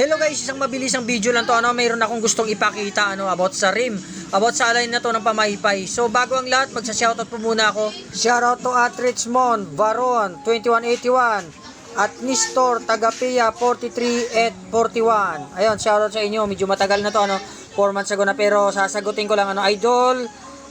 Hello guys, isang mabilisang video lang to. Ano, mayroon akong gustong ipakita ano about sa rim, about sa alay na to ng pamaypay. So bago ang lahat, magsa-shoutout po muna ako. Shoutout to at Richmond, Baron 2181 at Nistor Tagapia 43 at 41. Ayun, shoutout sa inyo. Medyo matagal na to ano, 4 months ago na pero sasagutin ko lang ano, idol.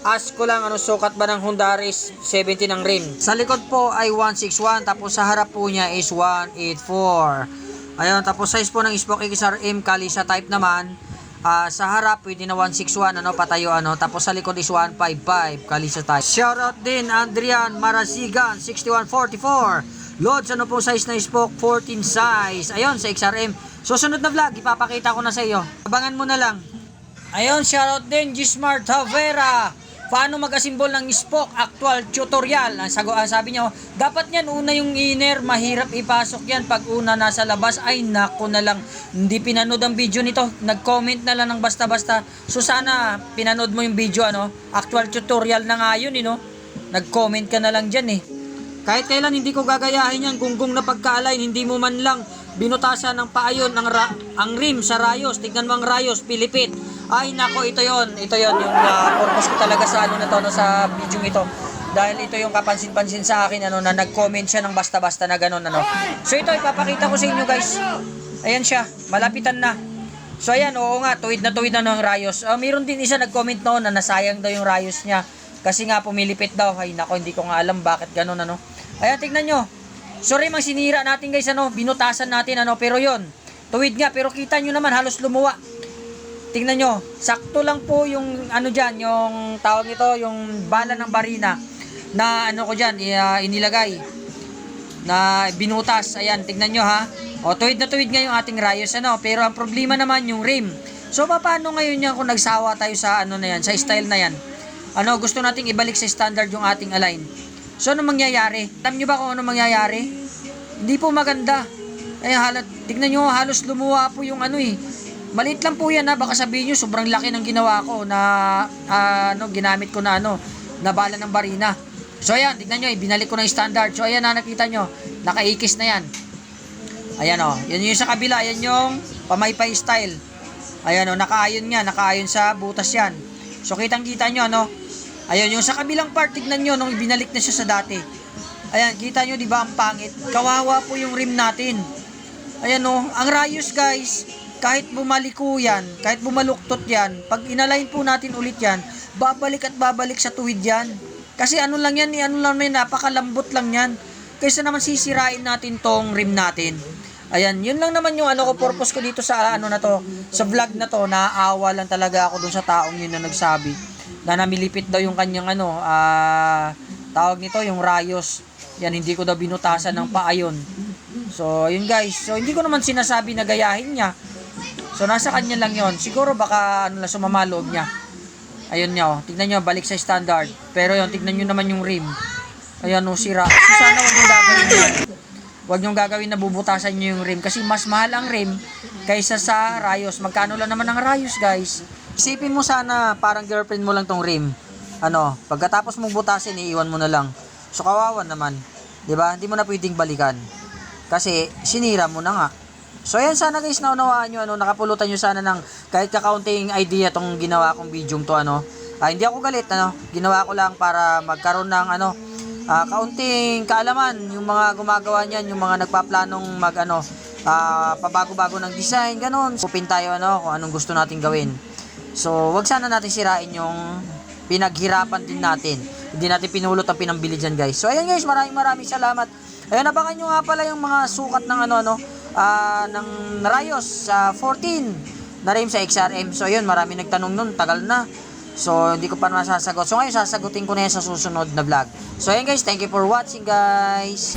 Ask ko lang ano sukat ba ng Hondaris 70 ng rim. Sa likod po ay 161 tapos sa harap po niya is 184. Ayun, tapos size po ng spoke XRM kali sa type naman. ah, sa harap pwede na 161 ano patayo ano tapos sa likod is 155 kali sa type. Shoutout din Adrian Marasigan 6144. Loads ano po size ng spoke 14 size. Ayun sa XRM. Susunod na vlog ipapakita ko na sa iyo. Abangan mo na lang. Ayun, shoutout din Gismart Havera. Paano mag-asimbol ng spoke? Actual tutorial. Ang sago, ang sabi niya, dapat niyan una yung inner, mahirap ipasok yan. Pag una nasa labas, ay nako na lang. Hindi pinanood ang video nito. Nag-comment na lang ng basta-basta. So sana pinanood mo yung video ano. Actual tutorial na nga yun, eh, no? Nag-comment ka na lang dyan eh. Kahit kailan hindi ko gagayahin yan gunggong na pagka-align, hindi mo man lang binutasan ng paayon ang, ra- ang rim sa rayos. Tignan mo ang rayos, pilipit. Ay nako, ito yon Ito yon yung uh, purpose ko talaga sa ano na to, no, sa video ito. Dahil ito yung kapansin-pansin sa akin ano na nag-comment siya ng basta-basta na ganun ano. So ito ipapakita ko sa inyo guys. Ayan siya, malapitan na. So ayan, oo nga, tuwid na tuwid na ng rayos. Uh, mayroon din isa nag-comment noon na nasayang daw yung rayos niya. Kasi nga pumilipit daw. Ay nako, hindi ko nga alam bakit ganun ano. Ayan, tignan nyo. Sorry mang sinira natin guys ano, binutasan natin ano, pero yon Tuwid nga, pero kita nyo naman halos lumuwa. Tingnan nyo, sakto lang po yung ano dyan, yung tawag nito, yung bala ng barina na ano ko dyan, ah, inilagay na binutas. Ayan, tignan nyo ha. O, tuwid na tuwid nga ating rayos, ano. Pero ang problema naman yung rim. So, paano ngayon yan kung nagsawa tayo sa ano na yan, sa style na yan? Ano, gusto nating ibalik sa standard yung ating align. So, ano mangyayari? Alam nyo ba kung ano mangyayari? Hindi po maganda. Ay, halat, tignan nyo, halos lumuwa po yung ano eh. Maliit lang po yan ha, baka sabihin nyo, sobrang laki ng ginawa ko na, ah, ano, ginamit ko na ano, na bala ng barina. So ayan, tignan nyo, ibinalik ko na yung standard. So ayan na, nakita nyo, nakaikis na yan. Ayan o, yan yung sa kabila, yan yung pamaypay style. Ayan o, nakaayon nga, nakaayon sa butas yan. So kitang kita nyo, ano, ayan yung sa kabilang part, tignan nyo, nung ibinalik na siya sa dati. Ayan, kita nyo, di ba, ang pangit. Kawawa po yung rim natin. Ayan o, ang rayos guys, kahit bumaliko yan, kahit bumaluktot yan, pag inalign po natin ulit yan, babalik at babalik sa tuwid yan. Kasi ano lang yan, eh, ano lang yan, napakalambot lang yan. Kaysa naman sisirain natin tong rim natin. Ayan, yun lang naman yung ano ko, purpose ko dito sa ano na to, sa vlog na to, naaawa lang talaga ako dun sa taong yun na nagsabi na namilipit daw yung kanyang ano, ah, tawag nito, yung rayos. Yan, hindi ko daw binutasan ng paayon. So, yun guys. So, hindi ko naman sinasabi na gayahin niya. So, nasa kanya lang yon Siguro baka ano lang, sumama loob niya. Ayun niya, oh. Tignan niyo, balik sa standard. Pero yun, tignan niyo naman yung rim. Ayan, oh, sira. So, sana wag niyong gagawin yan. Huwag niyong gagawin na bubutasan niyo yung rim. Kasi mas mahal ang rim kaysa sa rayos. Magkano lang naman ang rayos, guys. Isipin mo sana, parang girlfriend mo lang tong rim. Ano, pagkatapos mong butasin, iiwan mo na lang. So, kawawan naman. 'Di ba? Hindi mo na pwedeng balikan. Kasi, sinira mo na nga. So, ayan sana guys, naunawaan nyo, ano, nakapulutan nyo sana ng kahit kakaunting idea tong ginawa kong video to, ano. Ah, hindi ako galit, ano. Ginawa ko lang para magkaroon ng, ano, ah, kaunting kaalaman, yung mga gumagawa niyan, yung mga nagpaplanong mag, ano, ah, pabago-bago ng design, ganun. Kupin tayo, ano, kung anong gusto natin gawin. So, wag sana natin sirain yung pinaghirapan din natin. Hindi natin pinulot ang pinambili dyan, guys. So, ayan guys, maraming maraming salamat. Ayun, abangan nyo nga pala yung mga sukat ng ano, ano, ah, ng Rayos sa 14 na rim sa XRM. So, ayun, marami nagtanong nun, tagal na. So, hindi ko pa masasagot. So, ngayon, sasagutin ko na yan sa susunod na vlog. So, ayun guys, thank you for watching, guys.